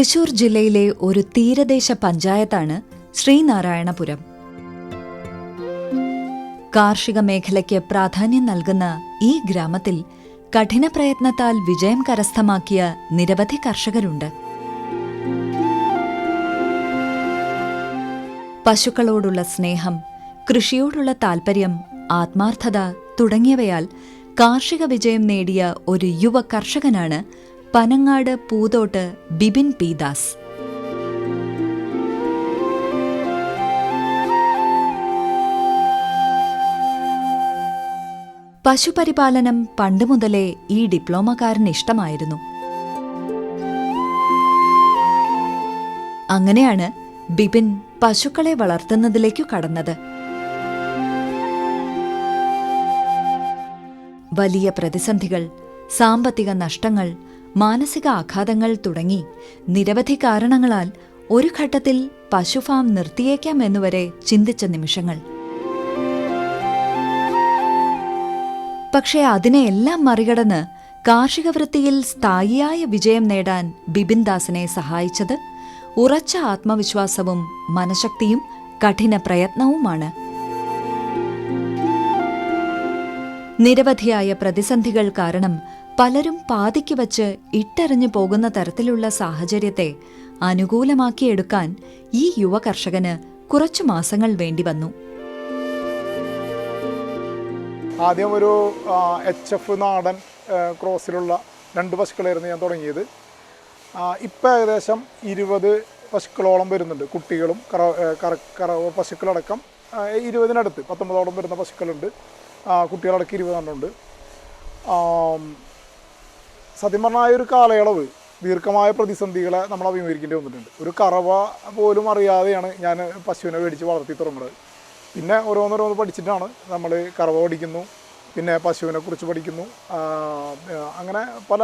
തൃശൂർ ജില്ലയിലെ ഒരു തീരദേശ പഞ്ചായത്താണ് ശ്രീനാരായണപുരം. കാർഷിക മേഖലയ്ക്ക് പ്രാധാന്യം നൽകുന്ന ഈ ഗ്രാമത്തിൽ കഠിന പ്രയത്നത്താൽ വിജയം കരസ്ഥമാക്കിയ നിരവധി കർഷകരുണ്ട്. പശുക്കളോടുള്ള സ്നേഹം കൃഷിയോടുള്ള താൽപ്പര്യം ആത്മാർത്ഥത തുടങ്ങിയവയാൽ കാർഷിക വിജയം നേടിയ ഒരു യുവ കർഷകനാണ് പനങ്ങാട് പൂതോട്ട് ബിബിൻ പി ദാസ് പശുപരിപാലനം പണ്ടുമുതലേ ഈ ഡിപ്ലോമക്കാരന് ഇഷ്ടമായിരുന്നു. അങ്ങനെയാണ് ബിപിൻ പശുക്കളെ വളർത്തുന്നതിലേക്കു കടന്നത്. വലിയ പ്രതിസന്ധികൾ സാമ്പത്തിക നഷ്ടങ്ങൾ മാനസിക ആഘാതങ്ങൾ തുടങ്ങി. നിരവധി കാരണങ്ങളാൽ ഒരു ഘട്ടത്തിൽ പശുഫാം നിർത്തിയേക്കാം എന്നുവരെ ചിന്തിച്ച നിമിഷങ്ങൾ. പക്ഷേ അതിനെയെല്ലാം മറികടന്ന് കാർഷിക വൃത്തിയിൽ സ്ഥായിയായ വിജയം നേടാൻ ബിപിൻ ദാസിനെ സഹായിച്ചത് ഉറച്ച ആത്മവിശ്വാസവും മനഃശക്തിയും കഠിന പ്രയത്നവുമാണ്. നിരവധിയായ പ്രതിസന്ധികൾ കാരണം പലരും പാതിക്ക് വച്ച് ഇട്ടറിഞ്ഞു പോകുന്ന തരത്തിലുള്ള സാഹചര്യത്തെ അനുകൂലമാക്കിയെടുക്കാൻ ഈ യുവ കർഷകന് കുറച്ചു മാസങ്ങൾ വേണ്ടി വന്നു. ആദ്യം ഒരു എച്ച് എഫ് നാടൻ ക്രോസിലുള്ള രണ്ട് പശുക്കളായിരുന്നു ഞാൻ തുടങ്ങിയത്. ഇപ്പം ഏകദേശം ഇരുപത് പശുക്കളോളം വരുന്നുണ്ട്. കുട്ടികളും കറ കറ കറവ പശുക്കളടക്കം ഇരുപതിനടുത്ത് പത്തൊമ്പതോളം വരുന്ന പശുക്കളുണ്ട്. കുട്ടികളടക്കം ഇരുപതെണ്ണമുണ്ട്. ആം, സത്യം പറഞ്ഞാൽ ഒരു കാലയളവ് ദീർഘമായ പ്രതിസന്ധികളെ നമ്മൾ അഭിമുഖീകരിക്കേണ്ടി വന്നിട്ടുണ്ട്. ഒരു കറവ പോലും അറിയാതെയാണ് ഞാൻ പശുവിനെ മേടിച്ച് വളർത്തി തുടങ്ങുന്നത്. പിന്നെ ഓരോന്നോരോന്ന് പഠിച്ചിട്ടാണ് നമ്മൾ കറവ പഠിക്കുന്നു പിന്നെ പശുവിനെ കുറിച്ച് പഠിക്കുന്നു. അങ്ങനെ പല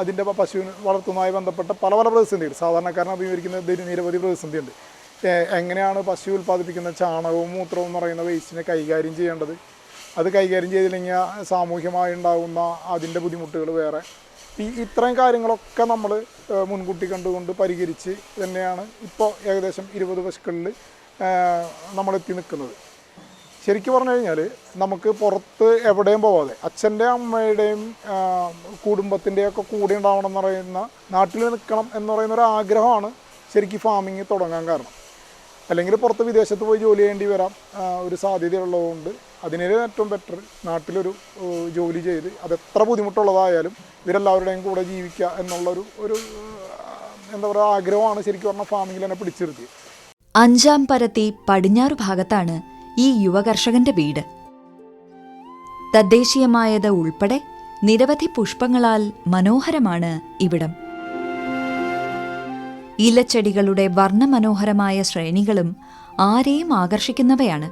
അതിന്റെ പശുവിന് വളർത്തുന്നതുമായി ബന്ധപ്പെട്ട പല പല പ്രതിസന്ധികൾ. സാധാരണക്കാരൻ അഭിമുഖീകരിക്കുന്ന നിരവധി പ്രതിസന്ധിയുണ്ട്. എങ്ങനെയാണ് പശു ഉൽപ്പാദിപ്പിക്കുന്ന ചാണകവും മൂത്രവും എന്ന് പറയുന്ന വേസ്റ്റിനെ കൈകാര്യം ചെയ്യേണ്ടത്? അത് കൈകാര്യം ചെയ്തില്ലെങ്കിൽ സാമൂഹ്യമായി ഉണ്ടാകുന്ന അതിന്റെ ബുദ്ധിമുട്ടുകൾ വേറെ. ഈ ഇത്രയും കാര്യങ്ങളൊക്കെ നമ്മൾ മുൻകൂട്ടി കണ്ടുകൊണ്ട് പരിഹരിച്ച് തന്നെയാണ് ഇപ്പോൾ ഏകദേശം ഇരുപത് പശുക്കളിൽ നമ്മളെത്തി നിൽക്കുന്നത് ശരിക്കും പറഞ്ഞു കഴിഞ്ഞാൽ നമുക്ക് പുറത്ത് എവിടെയും പോവാതെ അച്ഛന്റെ അമ്മയുടെയും കുടുംബത്തിന്റെയൊക്കെ കൂടെ ഉണ്ടാവണം എന്ന് പറയുന്ന നാട്ടിൽ നിൽക്കണം എന്ന് പറയുന്ന ഒരു ആഗ്രഹമാണ് ശരിക്കും ഫാമിങ് തുടങ്ങാൻ കാരണം. അല്ലെങ്കിൽ പുറത്ത് വിദേശത്ത് പോയി ജോലി ചെയ്യേണ്ടി വരാം ഒരു സാധ്യതയുള്ളതുകൊണ്ട് അതിനേരെ ഏറ്റവും ബെറ്റർ നാട്ടിലൊരു ജോലി ചെയ്ത് അത് എത്ര ബുദ്ധിമുട്ടുള്ളതായാലും ഇവരെല്ലാവരുടെയും കൂടെ ജീവിക്കുക എന്നുള്ളൊരു ഒരു എന്താ പറയുക ആഗ്രഹമാണ് ശരിക്കും പറഞ്ഞാൽ ഫാമിംഗിൽ തന്നെ പിടിച്ചിരുത്തിയത്. അഞ്ചാം പരത്തി പടിഞ്ഞാറ് ഭാഗത്താണ് ഈ യുവകർഷകന്റെ വീട്. തദ്ദേശീയമായത് ഉൾപ്പെടെ നിരവധി പുഷ്പങ്ങളാൽ മനോഹരമാണ് ഇവിടം. ഇലച്ചെടികളുടെ വർണമനോഹരമായ ശ്രേണികളും ആരെയും ആകർഷിക്കുന്നവയാണ്.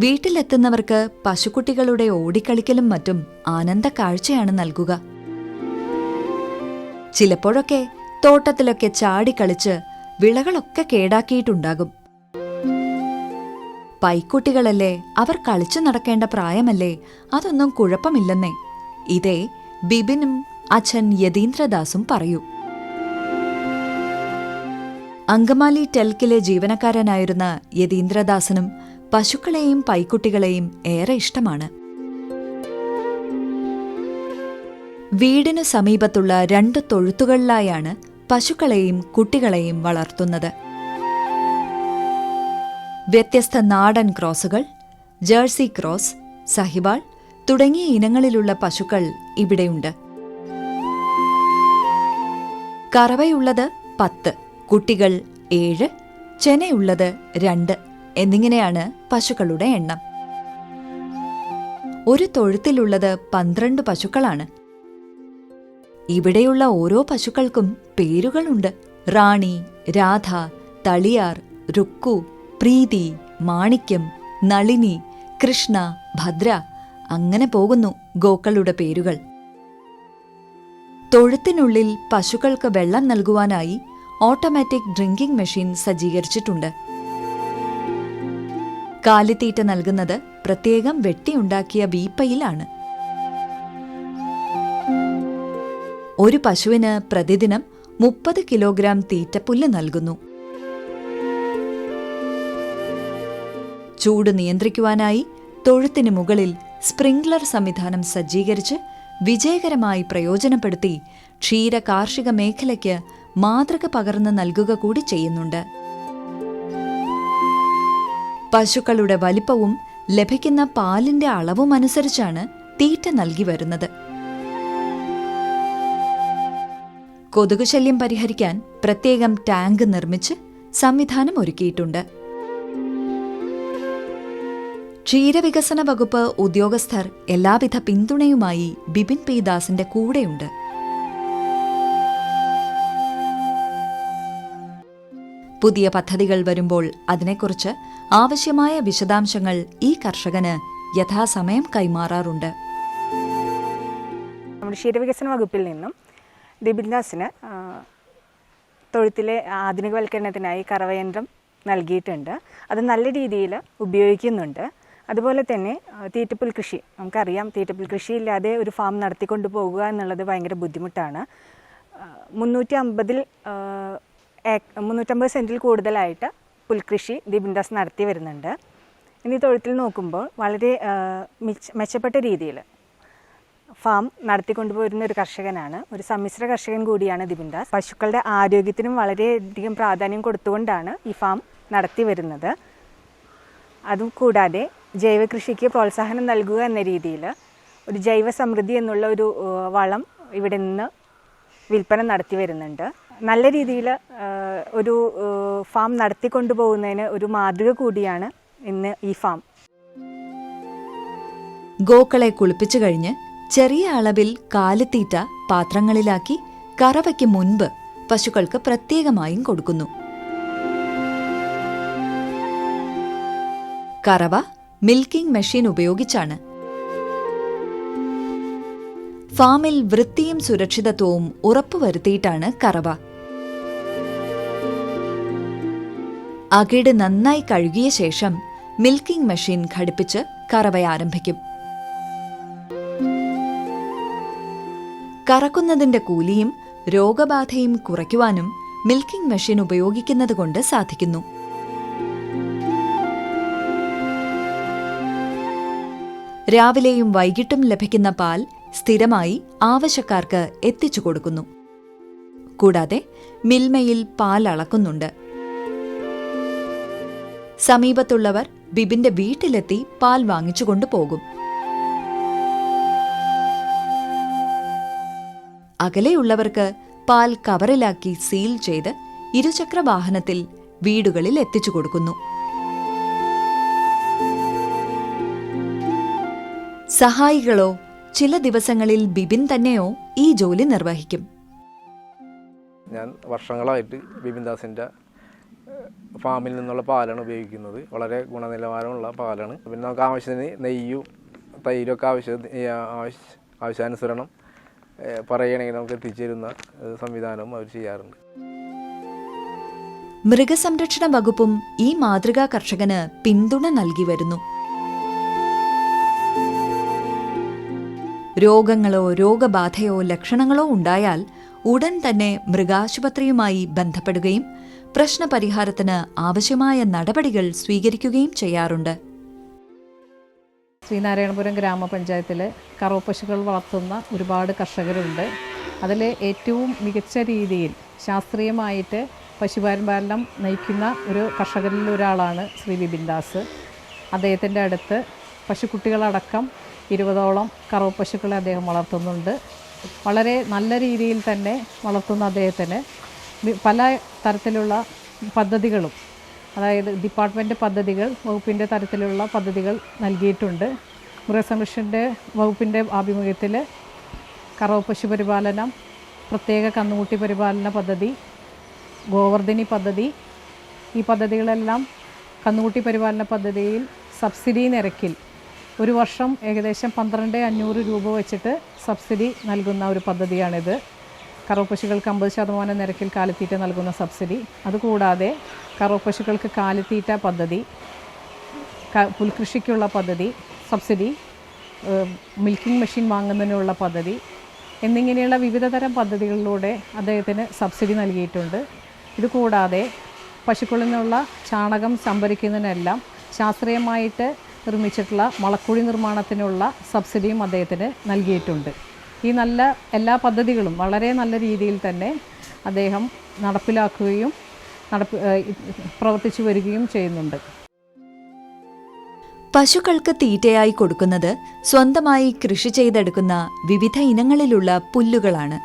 വീട്ടിലെത്തുന്നവർക്ക് പശുക്കുട്ടികളുടെ ഓടിക്കളിക്കലും മറ്റും ആനന്ദ കാഴ്ചയാണ് നൽകുക. ചിലപ്പോഴൊക്കെ തോട്ടത്തിലൊക്കെ ചാടിക്കളിച്ച് വിളകളൊക്കെ കേടാക്കിയിട്ടുണ്ടാകും. പൈക്കുട്ടികളല്ലേ അവർ കളിച്ചു നടക്കേണ്ട പ്രായമല്ലേ അതൊന്നും കുഴപ്പമില്ലെന്നേ. ഇതേ ബിബിനും അച്ഛൻ യതീന്ദ്രദാസും പറയൂ. അങ്കമാലി ടെൽക്കിലെ ജീവനക്കാരനായിരുന്ന യതീന്ദ്രദാസനും പശുക്കളെയും പൈക്കുട്ടികളെയും ഏറെ ഇഷ്ടമാണ്. വീടിനു സമീപത്തുള്ള രണ്ട് തൊഴുത്തുകളിലായാണ് പശുക്കളെയും കുട്ടികളെയും വളർത്തുന്നത്. വ്യത്യസ്ത നാടൻ ക്രോസുകൾ ജേഴ്സി ക്രോസ് സഹിബാൾ തുടങ്ങിയ ഇനങ്ങളിലുള്ള പശുക്കൾ ഇവിടെയുണ്ട്. കറവയുള്ളത് പത്ത് കുട്ടികൾ ഏഴ് ചെനയുള്ളത് രണ്ട് എന്നിങ്ങനെയാണ് പശുക്കളുടെ എണ്ണം. ഒരു തൊഴുത്തിലുള്ളത് പന്ത്രണ്ട് പശുക്കളാണ്. ഇവിടെയുള്ള ഓരോ പശുക്കൾക്കും പേരുകളുണ്ട്. റാണി രാധ തളിയാർ രുക്കു പ്രീതി മാണിക്യം നളിനി കൃഷ്ണ ഭദ്ര. അങ്ങനെ പോകുന്നു ഗോക്കളുടെ പേരുകൾ. തൊഴുത്തിനുള്ളിൽ പശുക്കൾക്ക് വെള്ളം നൽകുവാനായി ഓട്ടോമാറ്റിക് ഡ്രിങ്കിംഗ് മെഷീൻ സജ്ജീകരിച്ചിട്ടുണ്ട്. കാലിത്തീറ്റ നൽകുന്നത് പ്രത്യേകം വെട്ടിയുണ്ടാക്കിയ വീപ്പയിലാണ്. ഒരു പശുവിന് പ്രതിദിനം മുപ്പത് കിലോഗ്രാം തീറ്റപ്പുല്ല് നൽകുന്നു. ചൂട് നിയന്ത്രിക്കുവാനായി തൊഴുത്തിന് മുകളിൽ സ്പ്രിംഗ്ലർ സംവിധാനം സജ്ജീകരിച്ച് വിജയകരമായി പ്രയോജനപ്പെടുത്തി ക്ഷീര കാർഷിക മേഖലയ്ക്ക് മാതൃക പകർന്നു നൽകുക കൂടി ചെയ്യുന്നുണ്ട്. പശുക്കളുടെ വലിപ്പവും ലഭിക്കുന്ന പാലിന്റെ അളവും അനുസരിച്ചാണ് തീറ്റ നൽകി വരുന്നത്. കൊതുക് ശല്യം പരിഹരിക്കാൻ പ്രത്യേകം ടാങ്ക് നിർമ്മിച്ച് സംവിധാനം ഒരുക്കിയിട്ടുണ്ട്. ക്ഷീരവികസന വകുപ്പ് ഉദ്യോഗസ്ഥർ എല്ലാവിധ പിന്തുണയുമായി ബിപിൻ പി ദാസിന്റെ കൂടെയുണ്ട്. പുതിയ പദ്ധതികൾ വരുമ്പോൾ അതിനെക്കുറിച്ച് ആവശ്യമായ വിശദാംശങ്ങൾ ഈ കർഷകന് യഥാസമയം കൈമാറാറുണ്ട്. നമ്മുടെ ക്ഷീരവികസന വകുപ്പിൽ നിന്നും ദിബിൻദാസിന് തൊഴുത്തിലെ ആധുനികവൽക്കരണത്തിനായി കറവയന്ത്രം നൽകിയിട്ടുണ്ട്. അത് നല്ല രീതിയിൽ ഉപയോഗിക്കുന്നുണ്ട്. അതുപോലെ തന്നെ തീറ്റപ്പുൽ കൃഷി. നമുക്കറിയാം തീറ്റപ്പുൽ കൃഷി ഇല്ലാതെ ഒരു ഫാം നടത്തിക്കൊണ്ട് പോകുക എന്നുള്ളത് ഭയങ്കര ബുദ്ധിമുട്ടാണ്. മുന്നൂറ്റി അമ്പതിൽ മുന്നൂറ്റമ്പത് സെന്റിൽ കൂടുതലായിട്ട് പുൽകൃഷി ദീപിൻദാസ് നടത്തി വരുന്നുണ്ട്. ഇനി തൊഴുത്തിൽ നോക്കുമ്പോൾ വളരെ മിച്ച- മെച്ചപ്പെട്ട രീതിയിൽ ഫാം നടത്തിക്കൊണ്ടുപോരുന്ന ഒരു കർഷകനാണ്. ഒരു സമ്മിശ്ര കർഷകൻ കൂടിയാണ് ദിബിൻദാസ് പശുക്കളുടെ ആരോഗ്യത്തിനും വളരെയധികം പ്രാധാന്യം കൊടുത്തുകൊണ്ടാണ് ഈ ഫാം നടത്തി വരുന്നത്. അതും കൂടാതെ ജൈവ കൃഷിക്ക് പ്രോത്സാഹനം നൽകുക എന്ന രീതിയിൽ ഒരു ജൈവ സമൃദ്ധി എന്നുള്ള ഒരു വളം ഇവിടെ നിന്ന് വിൽപ്പന നടത്തി വരുന്നുണ്ട്. നല്ല രീതിയിൽ ഒരു ഫാം നടത്തിക്കൊണ്ടുപോകുന്നതിന് ഒരു മാതൃക കൂടിയാണ് ഇന്ന് ഈ ഫാം. ഗോക്കളെ കുളിപ്പിച്ചു കഴിഞ്ഞ് ചെറിയ അളവിൽ കാലിത്തീറ്റ പാത്രങ്ങളിലാക്കി കറവയ്ക്ക് മുൻപ് പശുക്കൾക്ക് പ്രത്യേകമായും കൊടുക്കുന്നു. കറവ മിൽക്കിംഗ് മെഷീൻ ഉപയോഗിച്ചാണ്. ഫാമിൽ വൃത്തിയും സുരക്ഷിതത്വവും ഉറപ്പുവരുത്തിയിട്ടാണ് കറവ. അകിട് നന്നായി കഴുകിയ ശേഷം മിൽക്കിംഗ് മെഷീൻ ഘടിപ്പിച്ച് കറവ ആരംഭിക്കും. കറക്കുന്നതിന്റെ കൂലിയും രോഗബാധയും കുറയ്ക്കുവാനും മിൽക്കിംഗ് മെഷീൻ ഉപയോഗിക്കുന്നതുകൊണ്ട് സാധിക്കുന്നു. രാവിലെയും വൈകിട്ടും ലഭിക്കുന്ന പാൽ സ്ഥിരമായി ആവശ്യക്കാർക്ക് എത്തിച്ചു കൊടുക്കുന്നു. കൂടാതെ മിൽമയിൽ പാൽ അളക്കുന്നുണ്ട്. സമീപത്തുള്ളവർ ബിബിന്റെ വീട്ടിലെത്തി പാൽ വാങ്ങിച്ചുകൊണ്ടു പോകും അകലെയുള്ളവർക്ക് പാൽ കവറിലാക്കി സീൽ ചെയ്ത് ഇരുചക്ര വാഹനത്തിൽ വീടുകളിൽ എത്തിച്ചു കൊടുക്കുന്നു. സഹായികളോ ചില ദിവസങ്ങളിൽ ബിബിൻ തന്നെയോ ഈ ജോലി നിർവഹിക്കും. ഞാൻ വർഷങ്ങളായിട്ട് ബിബിൻദാസിന്റെ ഫാമിൽ നിന്നുള്ള പാലാണ് ഉപയോഗിക്കുന്നത്. വളരെ ഗുണനിലവാരമുള്ള പാലാണ്. പിന്നെ നമുക്ക് ആവശ്യത്തിന് നെയ്യും തൈരൊക്കെ ആവശ്യ ആവശ്യാനുസരണം പറയുകയാണെങ്കിൽ നമുക്ക് എത്തിച്ചേരുന്ന സംവിധാനവും അവർ ചെയ്യാറുണ്ട്. മൃഗസംരക്ഷണ വകുപ്പും ഈ മാതൃകാ കർഷകന് പിന്തുണ നൽകി വരുന്നു. രോഗങ്ങളോ രോഗബാധയോ ലക്ഷണങ്ങളോ ഉണ്ടായാൽ ഉടൻ തന്നെ മൃഗാശുപത്രിയുമായി ബന്ധപ്പെടുകയും പ്രശ്നപരിഹാരത്തിന് ആവശ്യമായ നടപടികൾ സ്വീകരിക്കുകയും ചെയ്യാറുണ്ട്. ശ്രീനാരായണപുരം ഗ്രാമപഞ്ചായത്തിൽ കറവ പശുക്കൾ വളർത്തുന്ന ഒരുപാട് കർഷകരുണ്ട്. അതിൽ ഏറ്റവും മികച്ച രീതിയിൽ ശാസ്ത്രീയമായിട്ട് പശുപരിപാലനം നയിക്കുന്ന ഒരു കർഷകരിൽ ഒരാളാണ് ശ്രീ ബിബിൻദാസ് അദ്ദേഹത്തിന്റെ അടുത്ത് പശുക്കുട്ടികളടക്കം ഇരുപതോളം കറവ് പശുക്കളെ അദ്ദേഹം വളർത്തുന്നുണ്ട്. വളരെ നല്ല രീതിയിൽ തന്നെ വളർത്തുന്ന അദ്ദേഹത്തിന് പല തരത്തിലുള്ള പദ്ധതികളും അതായത് ഡിപ്പാർട്ട്മെന്റ് പദ്ധതികൾ വകുപ്പിന്റെ തരത്തിലുള്ള പദ്ധതികൾ നൽകിയിട്ടുണ്ട്. മൃഗസംരക്ഷന്റെ വകുപ്പിന്റെ ആഭിമുഖ്യത്തിൽ കറവ് പശു പരിപാലനം പ്രത്യേക കന്നുകുട്ടി പരിപാലന പദ്ധതി ഗോവർദ്ധിനി പദ്ധതി. ഈ പദ്ധതികളെല്ലാം കന്നുകുട്ടി പരിപാലന പദ്ധതിയിൽ സബ്സിഡി നിരക്കിൽ ഒരു വർഷം ഏകദേശം പന്ത്രണ്ട് അഞ്ഞൂറ് രൂപ വെച്ചിട്ട് സബ്സിഡി നൽകുന്ന ഒരു പദ്ധതിയാണിത്. കറവപ്പശുകൾക്ക് അമ്പത് ശതമാനം നിരക്കിൽ കാലിത്തീറ്റ നൽകുന്ന സബ്സിഡി. അതുകൂടാതെ കറവപ്പശുക്കൾക്ക് കാലിത്തീറ്റ പദ്ധതി പുൽകൃഷിക്കുള്ള പദ്ധതി സബ്സിഡി മിൽക്കിംഗ് മെഷീൻ വാങ്ങുന്നതിനുള്ള പദ്ധതി എന്നിങ്ങനെയുള്ള വിവിധ തരം പദ്ധതികളിലൂടെ അദ്ദേഹത്തിന് സബ്സിഡി നൽകിയിട്ടുണ്ട്. ഇതുകൂടാതെ പശുക്കളിൽ നിന്നുള്ള ചാണകം സംഭരിക്കുന്നതിനെല്ലാം ശാസ്ത്രീയമായിട്ട് നിർമ്മിച്ചിട്ടുള്ള വളക്കുഴി നിർമ്മാണത്തിനുള്ള സബ്സിഡിയും അദ്ദേഹത്തിന് നൽകിയിട്ടുണ്ട്. ഈ നല്ല എല്ലാ പദ്ധതികളും വളരെ നല്ല രീതിയിൽ തന്നെ അദ്ദേഹം നടപ്പിലാക്കുകയും നടപ്പ് പ്രവർത്തിച്ചു വരികയും ചെയ്യുന്നുണ്ട്. പശുക്കൾക്ക് തീറ്റയായി കൊടുക്കുന്നത് സ്വന്തമായി കൃഷി ചെയ്തെടുക്കുന്ന വിവിധ ഇനങ്ങളിലുള്ള പുല്ലുകളാണ്.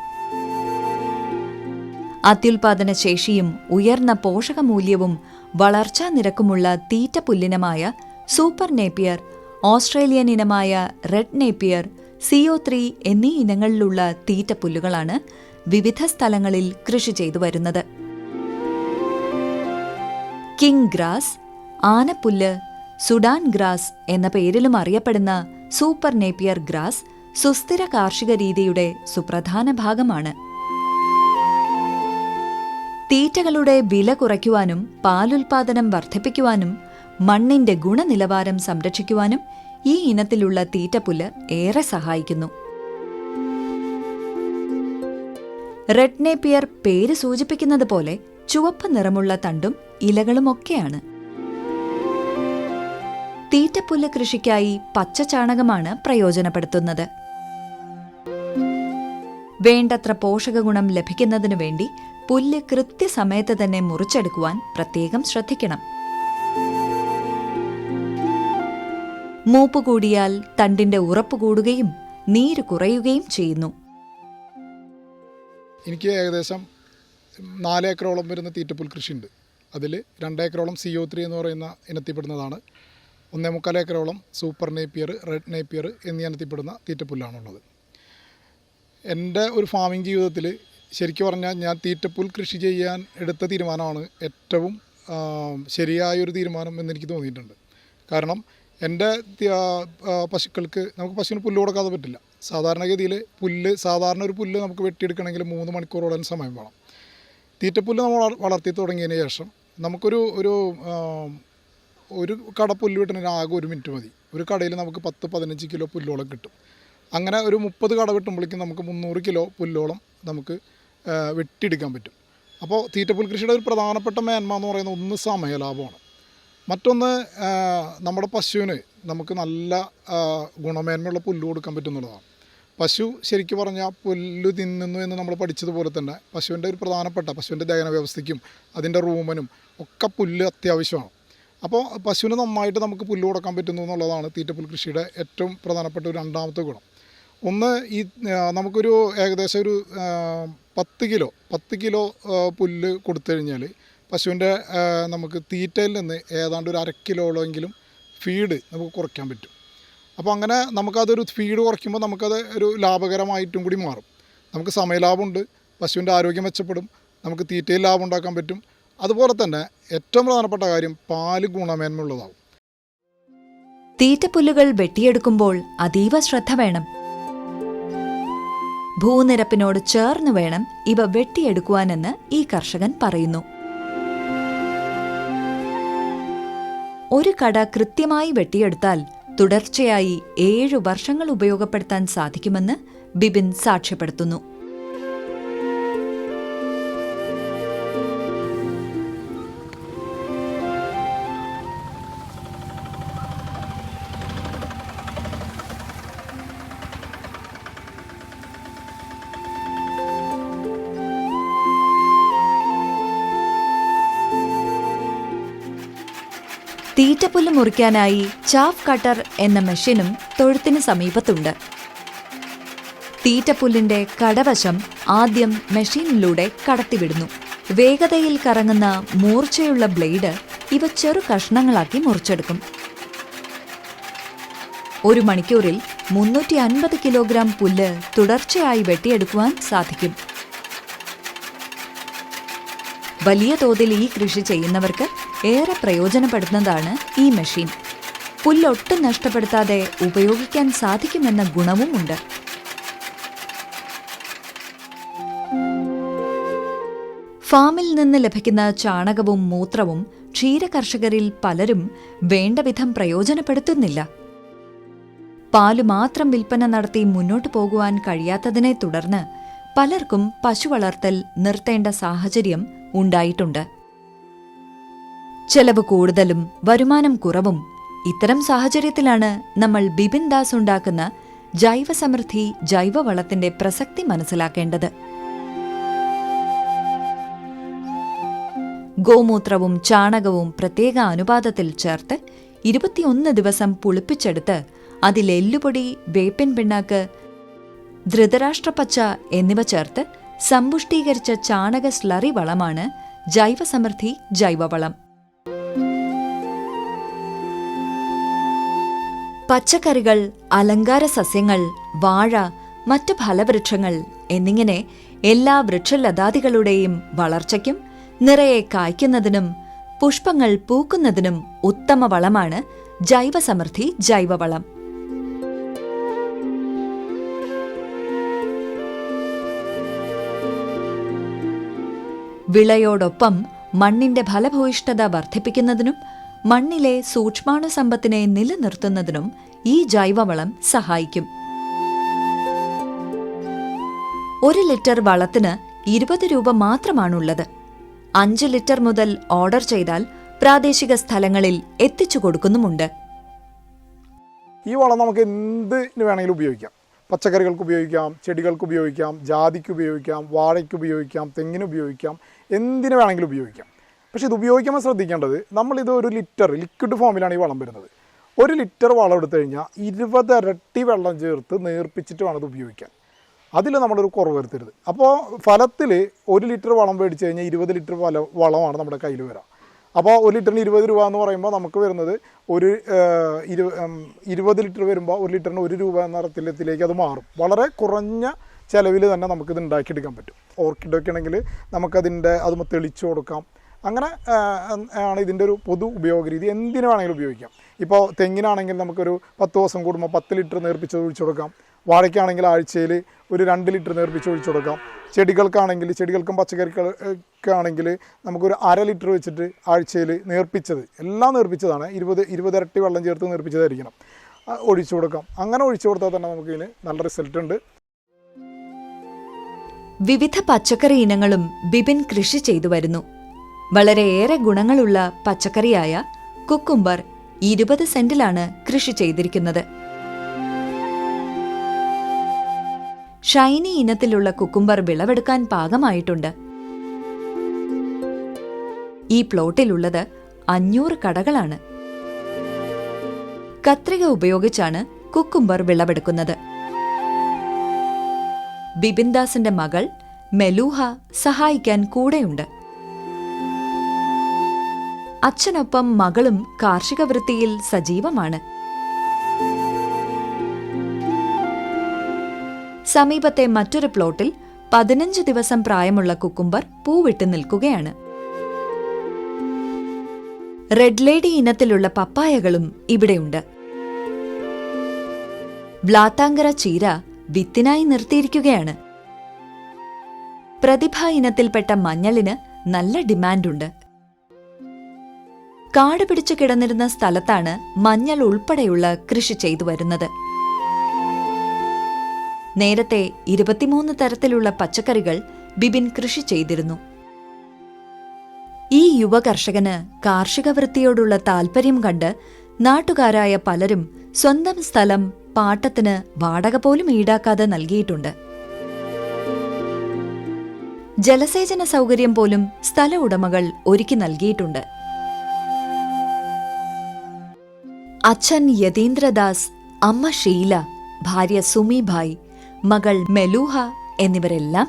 അത്യുൽപാദന ശേഷിയും ഉയർന്ന പോഷകമൂല്യവും വളർച്ചാ നിരക്കുമുള്ള തീറ്റ പുല്ലിനമായ സൂപ്പർ നേപ്പിയർ ഓസ്ട്രേലിയൻ ഇനമായ റെഡ് നേപ്പിയർ സിഒ ത്രീ എന്നീ ഇനങ്ങളിലുള്ള തീറ്റ പുല്ലുകളാണ് വിവിധ സ്ഥലങ്ങളിൽ കൃഷി ചെയ്തു വരുന്നത്. കിങ് ഗ്രാസ് ആനപ്പുല്ല് സുഡാൻ ഗ്രാസ് എന്ന പേരിലും അറിയപ്പെടുന്ന സൂപ്പർ നേപ്പിയർ ഗ്രാസ് സുസ്ഥിര കാർഷിക രീതിയുടെ സുപ്രധാന ഭാഗമാണ്. തീറ്റകളുടെ വില കുറയ്ക്കുവാനും പാലുൽപാദനം വർദ്ധിപ്പിക്കുവാനും മണ്ണിന്റെ ഗുണനിലവാരം സംരക്ഷിക്കുവാനും ഈ ഇനത്തിലുള്ള തീറ്റപ്പുല്ല് ഏറെ സഹായിക്കുന്നു. റെഡ് നേപ്പിയർ പേര് സൂചിപ്പിക്കുന്നത് പോലെ ചുവപ്പ് നിറമുള്ള തണ്ടും ഇലകളുമൊക്കെയാണ്. തീറ്റപ്പുല്ല് കൃഷിക്കായി പച്ച ചാണകമാണ് പ്രയോജനപ്പെടുത്തുന്നത്. വേണ്ടത്ര പോഷകഗുണം ലഭിക്കുന്നതിനു വേണ്ടി പുല്ല് കൃത്യസമയത്ത് തന്നെ മുറിച്ചെടുക്കുവാൻ പ്രത്യേകം ശ്രദ്ധിക്കണം. മൂപ്പ് കൂടിയാൽ തണ്ടിന്റെ ഉറപ്പ് കൂടുകയും നീര് കുറയുകയും ചെയ്യുന്നു. എനിക്ക് ഏകദേശം നാല് ഏക്കറോളം വരുന്ന തീറ്റപ്പുൽ കൃഷിയുണ്ട്. അതിൽ രണ്ടേക്കറോളം സി ഒ ത്രീ എന്ന് പറയുന്ന ഇനത്തിൽപ്പെടുന്നതാണ്. ഒന്നേ മുക്കാൽ ഏക്കറോളം സൂപ്പർ നേപ്പിയർ റെഡ് നേപ്പിയർ എന്നീ ഇനത്തിൽപ്പെടുന്ന തീറ്റപ്പുല്ലാണുള്ളത്. എന്റെ ഒരു ഫാമിംഗ് ജീവിതത്തിൽ ശരിക്കും പറഞ്ഞാൽ ഞാൻ തീറ്റപ്പുൽ കൃഷി ചെയ്യാൻ എടുത്ത തീരുമാനമാണ് ഏറ്റവും ശരിയായൊരു തീരുമാനം എന്നെനിക്ക് തോന്നിയിട്ടുണ്ട്. കാരണം എന്റെ പശുക്കൾക്ക് നമുക്ക് പശുവിന് പുല്ല് കൊടുക്കാതെ പറ്റില്ല. സാധാരണഗതിയിൽ പുല്ല് സാധാരണ ഒരു പുല്ല് നമുക്ക് വെട്ടിയെടുക്കണമെങ്കിൽ മൂന്ന് മണിക്കൂറോളം സമയം വേണം. തീറ്റപ്പുല്ല് നമ്മൾ വളർത്തി തുടങ്ങിയതിന് ശേഷം നമുക്കൊരു ഒരു ഒരു കട പുല്ല് കിട്ടണമെങ്കിൽ ആകെ ഒരു മിനിറ്റ് മതി. ഒരു കടയിൽ നമുക്ക് പത്ത് പതിനഞ്ച് കിലോ പുല്ലോളം കിട്ടും. അങ്ങനെ ഒരു മുപ്പത് കട വെട്ടുമ്പോഴേക്കും നമുക്ക് മുന്നൂറ് കിലോ പുല്ലോളം നമുക്ക് വെട്ടിയെടുക്കാൻ പറ്റും. അപ്പോൾ തീറ്റപ്പുൽ കൃഷിയുടെ ഒരു പ്രധാനപ്പെട്ട മേന്മ എന്ന് പറയുന്നത് ഒന്ന് സമയലാഭമാണ്. മറ്റൊന്ന് നമ്മുടെ പശുവിന് നമുക്ക് നല്ല ഗുണമേന്മയുള്ള പുല്ല് കൊടുക്കാൻ പറ്റുന്നുള്ളതാണ്. പശു ശരിക്കും പറഞ്ഞാൽ പുല്ല് തിന്നുന്നു എന്ന് നമ്മൾ പഠിച്ചതുപോലെ തന്നെ പശുവിന്റെ ഒരു പ്രധാനപ്പെട്ട പശുവിന്റെ ദഹന വ്യവസ്ഥയ്ക്കും അതിന്റെ റൂമനും ഒക്കെ പുല്ല് അത്യാവശ്യമാണ്. അപ്പോൾ പശുവിന് നന്നായിട്ട് നമുക്ക് പുല്ല് കൊടുക്കാൻ പറ്റുന്നു എന്നുള്ളതാണ് തീറ്റപ്പുൽ കൃഷിയുടെ ഏറ്റവും പ്രധാനപ്പെട്ട ഒരു രണ്ടാമത്തെ ഗുണം. ഒന്ന് ഈ നമുക്കൊരു ഏകദേശം ഒരു പത്ത് കിലോ പത്ത് കിലോ പുല്ല് കൊടുത്തു കഴിഞ്ഞാൽ പശുവിന്റെ നമുക്ക് തീറ്റയിൽ നിന്ന് ഏതാണ്ട് ഒരു അര കിലോളെങ്കിലും ഫീഡ് നമുക്ക് കുറയ്ക്കാൻ പറ്റും. അപ്പോൾ അങ്ങനെ നമുക്കതൊരു ഫീഡ് കുറയ്ക്കുമ്പോൾ നമുക്കത് ഒരു ലാഭകരമായിട്ടും കൂടി മാറും. നമുക്ക് സമയലാഭമുണ്ട് പശുവിന്റെ ആരോഗ്യം മെച്ചപ്പെടും നമുക്ക് തീറ്റയിൽ ലാഭം ഉണ്ടാക്കാൻ പറ്റും. അതുപോലെ തന്നെ ഏറ്റവും പ്രധാനപ്പെട്ട കാര്യം പാൽ ഗുണമേന്മയുള്ളതാവും. തീറ്റപ്പുല്ലുകൾ വെട്ടിയെടുക്കുമ്പോൾ അതീവ ശ്രദ്ധ വേണം. ഭൂനിരപ്പിനോട് ചേർന്ന് വേണം ഇവ വെട്ടിയെടുക്കുവാനെന്ന് ഈ കർഷകൻ പറയുന്നു. ഒരു കട കൃത്യമായി വെട്ടിയെടുത്താൽ തുടർച്ചയായി ഏഴു വർഷങ്ങൾ ഉപയോഗപ്പെടുത്താൻ സാധിക്കുമെന്ന് ബിബിൻ സാക്ഷ്യപ്പെടുത്തുന്നു. തീറ്റപ്പുല്ല് മുറിക്കാനായി ചാഫ് കട്ടർ എന്ന മെഷീനും തൊഴുത്തിന് സമീപത്തുണ്ട്. തീറ്റപ്പുല്ലിന്റെ കടവശം ആദ്യം മെഷീനിലൂടെ കടത്തിവിടുന്നു. വേഗതയിൽ കറങ്ങുന്ന മൂർച്ചയുള്ള ബ്ലേഡ് ഇവ ചെറു കഷ്ണങ്ങളാക്കി മുറിച്ചെടുക്കും. ഒരു മണിക്കൂറിൽ മുന്നൂറ്റി അൻപത് കിലോഗ്രാം പുല്ല് തുടർച്ചയായി വെട്ടിയെടുക്കുവാൻ സാധിക്കും. വലിയ തോതിൽ ഈ കൃഷി ചെയ്യുന്നവർക്ക് ഏറെ പ്രയോജനപ്പെടുന്നതാണ് ഈ മെഷീൻ. പുല്ലൊട്ടും നഷ്ടപ്പെടുത്താതെ ഉപയോഗിക്കാൻ സാധിക്കുമെന്ന ഗുണവുമുണ്ട് ഫാമിൽ നിന്ന് ലഭിക്കുന്ന ചാണകവും മൂത്രവും ക്ഷീരകർഷകരിൽ പലരും വേണ്ടവിധം പ്രയോജനപ്പെടുത്തുന്നില്ല. പാൽ മാത്രം വിൽപ്പന നടത്തി മുന്നോട്ടു പോകുവാൻ കഴിയാത്തതിനെ തുടർന്ന് പലർക്കും പശു വളർത്തൽ നിർത്തേണ്ട സാഹചര്യം ഉണ്ടായിട്ടുണ്ട്. ചെലവ് കൂടുതലും വരുമാനം കുറവും ഇത്തരം സാഹചര്യത്തിലാണ് നമ്മൾ ബിപിൻ ദാസ് ഉണ്ടാക്കുന്ന ജൈവസമൃദ്ധി ജൈവവളത്തിന്റെ പ്രസക്തി മനസ്സിലാക്കേണ്ടത്. ഗോമൂത്രവും ചാണകവും പ്രത്യേക അനുപാതത്തിൽ ചേർത്ത് ഇരുപത്തിയൊന്ന് ദിവസം പുളിപ്പിച്ചെടുത്ത് അതിൽ എല്ലുപൊടി വേപ്പിൻ പിണ്ണാക്ക് ധൃതരാഷ്ട്രപ്പച്ച എന്നിവ ചേർത്ത് സമ്പുഷ്ടീകരിച്ച ചാണക സ്ലറി വളമാണ് ജൈവസമൃദ്ധി ജൈവവളം. പച്ചക്കറികൾ അലങ്കാര സസ്യങ്ങൾ വാഴ മറ്റ് ഫലവൃക്ഷങ്ങൾ എന്നിങ്ങനെ എല്ലാ വൃക്ഷലതാദികളുടെയും വളർച്ചയ്ക്കും നിറയെ കായ്ക്കുന്നതിനും പുഷ്പങ്ങൾ പൂക്കുന്നതിനും ഉത്തമ വളമാണ് ജൈവസമൃദ്ധി ജൈവവളം. വിളയോടൊപ്പം മണ്ണിന്റെ ഫലഭൂയിഷ്ഠത വർദ്ധിപ്പിക്കുന്നതിനും മണ്ണിലെ സൂക്ഷ്മാണു സമ്പത്തിനെ നിലനിർത്തുന്നതിനും ഈ ജൈവവളം സഹായിക്കും. ഒരു ലിറ്റർ വളത്തിന് ഇരുപത് രൂപ മാത്രമാണുള്ളത്. അഞ്ച് ലിറ്റർ മുതൽ ഓർഡർ ചെയ്താൽ പ്രാദേശിക സ്ഥലങ്ങളിൽ എത്തിച്ചു കൊടുക്കുന്നുമുണ്ട്. ഈ വളം നമുക്ക് എന്തിന് വേണമെങ്കിലും ഉപയോഗിക്കാം. പച്ചക്കറികൾക്ക് ഉപയോഗിക്കാം ചെടികൾക്ക് ഉപയോഗിക്കാം ജാതിക്ക് ഉപയോഗിക്കാം വാഴയ്ക്ക് ഉപയോഗിക്കാം തെങ്ങിന് ഉപയോഗിക്കാം എന്തിനു വേണമെങ്കിലും ഉപയോഗിക്കാം. പക്ഷേ ഇത് ഉപയോഗിക്കുമ്പോൾ ശ്രദ്ധിക്കേണ്ടത് നമ്മളിത് ഒരു ലിറ്റർ ലിക്വിഡ് ഫോമിലാണ് ഈ വളം വരുന്നത്. ഒരു ലിറ്റർ വളം എടുത്തു കഴിഞ്ഞാൽ ഇരുപത് ഇരട്ടി വെള്ളം ചേർത്ത് നേർപ്പിച്ചിട്ട് വേണം ഇത് ഉപയോഗിക്കാൻ. അതിൽ നമ്മളൊരു കുറവ് വരുത്തരുത്. അപ്പോൾ ഫലത്തിൽ ഒരു ലിറ്റർ വളം മേടിച്ച് കഴിഞ്ഞാൽ ഇരുപത് ലിറ്റർ വല വളമാണ് നമ്മുടെ കയ്യിൽ വരാം അപ്പോൾ ഒരു ലിറ്ററിന് ഇരുപത് രൂപ എന്ന് പറയുമ്പോൾ നമുക്ക് വരുന്നത് ഒരു ഇരുപത് ലിറ്റർ വരുമ്പോൾ ഒരു ലിറ്ററിന് ഒരു രൂപ എന്ന തരത്തിലേക്ക് അത് മാറും. വളരെ കുറഞ്ഞ ചിലവിൽ തന്നെ നമുക്കിത് ഉണ്ടാക്കിയെടുക്കാൻ പറ്റും. ഓർക്കിഡൊക്കെ ആണെങ്കിൽ നമുക്കതിന്റെ അത് തെളിച്ചു കൊടുക്കാം. അങ്ങനെ ആണ് ഇതിന്റെ ഒരു പൊതു ഉപയോഗ രീതി എന്തിനു വേണമെങ്കിലും ഉപയോഗിക്കാം. ഇപ്പോൾ തെങ്ങിനാണെങ്കിൽ നമുക്കൊരു പത്ത് ദിവസം കൂടുമ്പോൾ പത്ത് ലിറ്റർ നേർപ്പിച്ച് ഒഴിച്ചു കൊടുക്കാം. വാഴയ്ക്കാണെങ്കിൽ ആഴ്ചയിൽ ഒരു രണ്ട് ലിറ്റർ നേർപ്പിച്ച് ഒഴിച്ചു കൊടുക്കാം. ചെടികൾക്കാണെങ്കിൽ ചെടികൾക്കും പച്ചക്കറികൾക്കാണെങ്കിൽ നമുക്കൊരു അര ലിറ്റർ വെച്ചിട്ട് ആഴ്ചയിൽ നേർപ്പിച്ചത് എല്ലാം നേർപ്പിച്ചതാണ്. ഇരുപത് ഇരുപത് ഇരട്ടി വെള്ളം ചേർത്ത് നേർപ്പിച്ചതായിരിക്കണം. ഒഴിച്ചു കൊടുക്കാം. അങ്ങനെ ഒഴിച്ചു കൊടുത്താൽ തന്നെ നമുക്കിതിന് നല്ല റിസൾട്ട് ഉണ്ട് വിവിധ പച്ചക്കറി ഇനങ്ങളും ബിബിൻ കൃഷി ചെയ്തു വരുന്നു. വളരെയേറെ ഗുണങ്ങളുള്ള പച്ചക്കറിയായ കുക്കുംബർ ഇരുപത് സെന്റിലാണ് കൃഷി ചെയ്തിരിക്കുന്നത്. ഷൈനി ഇനത്തിലുള്ള കുക്കുംബർ വിളവെടുക്കാൻ പാകമായിട്ടുണ്ട്. ഈ പ്ലോട്ടിലുള്ളത് അഞ്ഞൂറ് കടകളാണ്. കത്രിക ഉപയോഗിച്ചാണ് കുക്കുംബർ വിളവെടുക്കുന്നത്. ബിബിൻദാസിന്റെ മകൾ മെലൂഹ സഹായിക്കാൻ കൂടെയുണ്ട്. അച്ഛനൊപ്പം മകളും കാർഷിക വൃത്തിയിൽ സജീവമാണ്. സമീപത്തെ മറ്റൊരു പ്ലോട്ടിൽ പതിനഞ്ച് ദിവസം പ്രായമുള്ള കുക്കുംബർ പൂവിട്ട് നിൽക്കുകയാണ്. റെഡ് ലേഡി ഇനത്തിലുള്ള പപ്പായകളും ഇവിടെയുണ്ട്. വ്ലാത്താങ്കര ചീര വിത്തിനായി നിർത്തിയിരിക്കുകയാണ്. പ്രതിഭ ഇനത്തിൽപ്പെട്ട മഞ്ഞളിന് നല്ല ഡിമാൻഡുണ്ട്. കാട് പിടിച്ചു കിടന്നിരുന്ന സ്ഥലത്താണ് മഞ്ഞൾ ഉൾപ്പെടെയുള്ള കൃഷി ചെയ്തു വരുന്നത്. നേരത്തെ ഇരുപത്തിമൂന്ന് തരത്തിലുള്ള പച്ചക്കറികൾ ബിബിൻ കൃഷി ചെയ്തിരുന്നു. ഈ യുവ കർഷകന് കാർഷിക വൃത്തിയോടുള്ള താൽപര്യം കണ്ട് നാട്ടുകാരായ പലരും സ്വന്തം സ്ഥലം പാട്ടത്തിന് വാടക പോലും ഈടാക്കാതെ നൽകിയിട്ടുണ്ട്. ജലസേചന സൗകര്യം പോലും സ്ഥല ഉടമകൾ ഒരുക്കി നൽകിയിട്ടുണ്ട്. അച്ഛൻ യതീന്ദ്രദാസ് അമ്മ ഷീല ഭാര്യ സുമിഭായ് മകൾ മെലൂഹ എന്നിവരെല്ലാം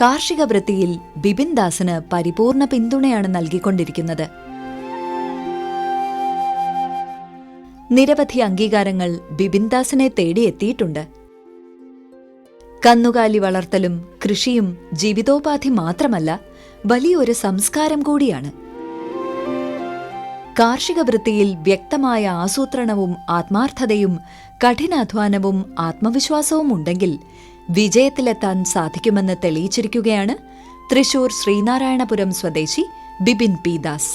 കാർഷിക വൃത്തിയിൽ ബിപിൻ ദാസിന് പരിപൂർണ പിന്തുണയാണ് നൽകിക്കൊണ്ടിരിക്കുന്നത്. നിരവധി അംഗീകാരങ്ങൾ ബിബിൻദാസിനെ തേടിയെത്തിയിട്ടുണ്ട്. കന്നുകാലി വളർത്തലും കൃഷിയും ജീവിതോപാധി മാത്രമല്ല വലിയൊരു സംസ്കാരം കൂടിയാണ്. കാർഷിക വൃത്തിയിൽ വ്യക്തമായ ആസൂത്രണവും ആത്മാർത്ഥതയും കഠിനാധ്വാനവും ആത്മവിശ്വാസവും ഉണ്ടെങ്കിൽ വിജയത്തിലെത്താൻ സാധിക്കുമെന്ന് തെളിയിച്ചിരിക്കുകയാണ് തൃശൂർ ശ്രീനാരായണപുരം സ്വദേശി ബിപിൻ പി ദാസ്.